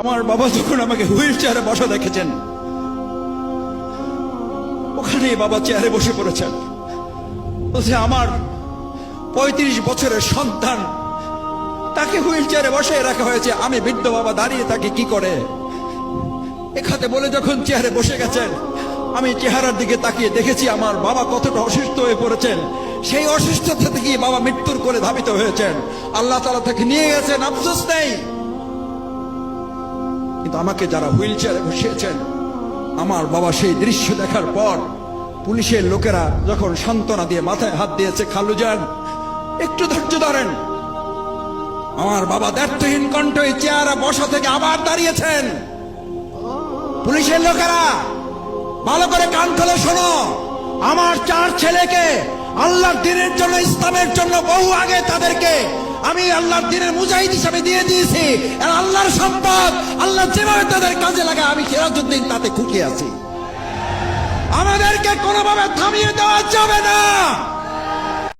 আমার বাবা যখন আমাকে হুইল চেয়ারে বসা দেখেছেন, ওখানেই বাবা চেয়ারে বসে পড়েছেন। বলছে, আমার পঁয়ত্রিশ বছরের সন্তান, তাকে হুইল চেয়ারে বসে রাখা হয়েছে। আমি বৃদ্ধ বাবা, দাঁড়িয়ে তাকে কি করে? এখানে বলে যখন চেয়ারে বসে গেছেন, আমি চেহারার দিকে তাকিয়ে দেখেছি, আমার বাবা কতটা অসুস্থ হয়ে পড়েছেন। সেই অসুস্থতা থেকে বাবা মৃত্যুর করে ধাবিত হয়েছেন। আল্লাহ তালা তাকে নিয়ে গেছেন, আফসোস নেই কিন্তু আমাকে যারা হুইল চেয়ারে বসিয়েছেন, আমার বাবা সেই দৃশ্য দেখার পর পুলিশের লোকেরা যখন সান্ত্বনা দিয়ে মাথায় হাত দিয়েছে, খালু যান, একটু ধৈর্য ধরেন। আমার বাবা দ্ব্যর্থহীন কণ্ঠ এই চেয়ারে বসা থেকে আবার দাঁড়িয়েছেন। পুলিশের লোকেরা, ভালো করে কান খুলে শোনো। আমার চার ছেলেকে আল্লাহর দিনের জন্য, ইসলামের জন্য বহু আগে তাদেরকে আমি আল্লাহর দিনের মুজাহিদ হিসাবে দিয়ে দিয়েছি। আর আল্লাহর সম্পদ, আল্লাহ যেভাবে তাদের কাজে লাগে আমি সিরাজুদ্দিন তাতে খুশি আছি। আমাদেরকে কোনোভাবে থামিয়ে দেওয়া যাবে না।